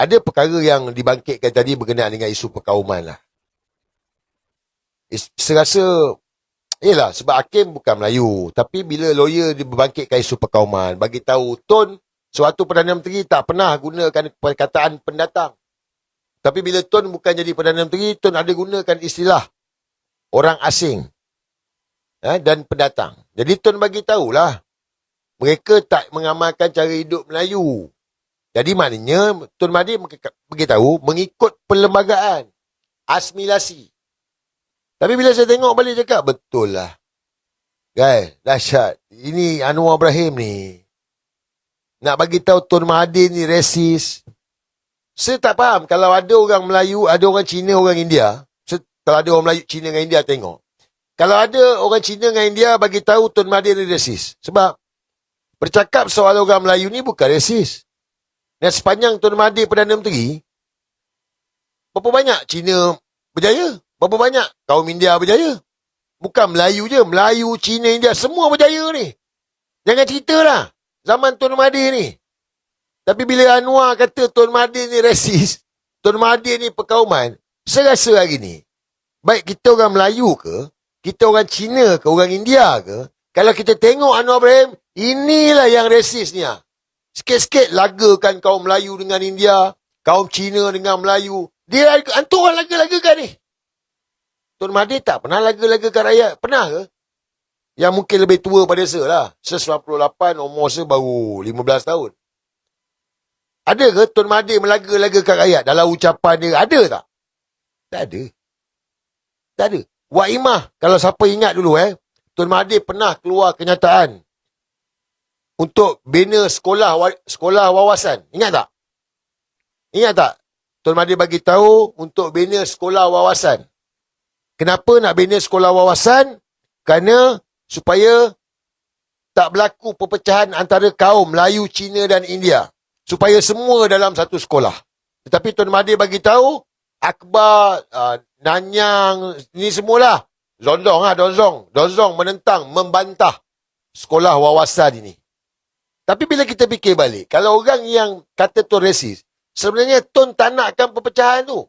ada perkara yang dibangkitkan tadi berkenaan dengan isu perkauman lah. Is- Saya rasa, yelah sebab Hakim bukan Melayu. Tapi bila lawyer dia berbangkitkan isu perkauman, bagi tahu Tun, suatu Perdana Menteri tak pernah gunakan perkataan pendatang. Tapi bila Tun bukan jadi Perdana Menteri, Tun ada gunakan istilah orang asing eh, dan pendatang. Jadi Tun bagi tahulah, mereka tak mengamalkan cara hidup Melayu. Jadi maknanya Tun Mahdi beritahu mengikut perlembagaan asimilasi. Tapi bila saya tengok balik cakap betul lah. Guys, dahsyat. Ini Anwar Ibrahim ni. Nak bagi tahu Tun Mahathir ni resis. Saya tak faham kalau ada orang Melayu, ada orang Cina, orang India. Saya, kalau ada orang Melayu, Cina dengan India tengok. Kalau ada orang Cina dengan India bagi tahu Tun Mahathir ni resis. Sebab bercakap soal orang Melayu ni bukan resis. Dan sepanjang Tun Mahathir Perdana Menteri, berapa banyak Cina berjaya? Berapa banyak kaum India berjaya? Bukan Melayu je, Melayu, Cina, India, semua berjaya ni. Jangan cerita lah. Zaman Tun Mahathir ni. Tapi bila Anwar kata Tun Mahathir ni resis, Tun Mahathir ni perkauman, saya rasa hari ni, baik kita orang Melayu ke, kita orang Cina ke, orang India ke, kalau kita tengok Anwar Ibrahim, inilah yang resis ni lah. Sikit-sikit lagakan kaum Melayu dengan India, kaum Cina dengan Melayu. Dia hantu orang laga-lagakan ni. Tun Mahathir tak pernah laga-lagakan rakyat. Pernah ke? Yang mungkin lebih tua pada saya lah. Saya 98, umur saya baru 15 tahun. Ada ke Tun Mahathir melaga-lagakan rakyat dalam ucapan dia? Ada tak? Tak ada. Tak ada. Wak Imah, kalau siapa ingat dulu eh, Tun Mahathir pernah keluar kenyataan untuk bina sekolah sekolah wawasan. Ingat tak? Ingat tak? Tun Mahathir bagi tahu untuk bina sekolah wawasan. Kenapa nak bina sekolah wawasan? Kerana supaya tak berlaku perpecahan antara kaum Melayu, Cina dan India. Supaya semua dalam satu sekolah. Tetapi Tun Mahathir bagi tahu Akbar, uh, Nanyang, ni semualah. Zondong lah, Donzong. Donzong menentang, membantah sekolah wawasan ini. Tapi bila kita fikir balik, kalau orang yang kata tu resis, sebenarnya Tun tak nakkan perpecahan tu.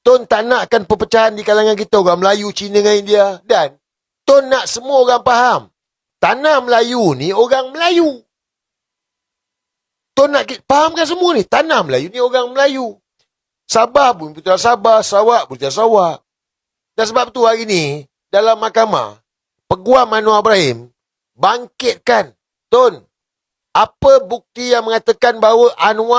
Tun tak nakkan perpecahan di kalangan kita, orang Melayu, Cina dengan India. Dan Tun nak semua orang faham, tanah Melayu ni orang Melayu. Tun nak fahamkan semua ni, tanah Melayu ni orang Melayu. Sabah pun putra Sabah, Sarawak putra Sarawak. Dan sebab tu hari ni, dalam mahkamah, Peguam Anwar Ibrahim bangkitkan Tun, apa bukti yang mengatakan bahawa Anwar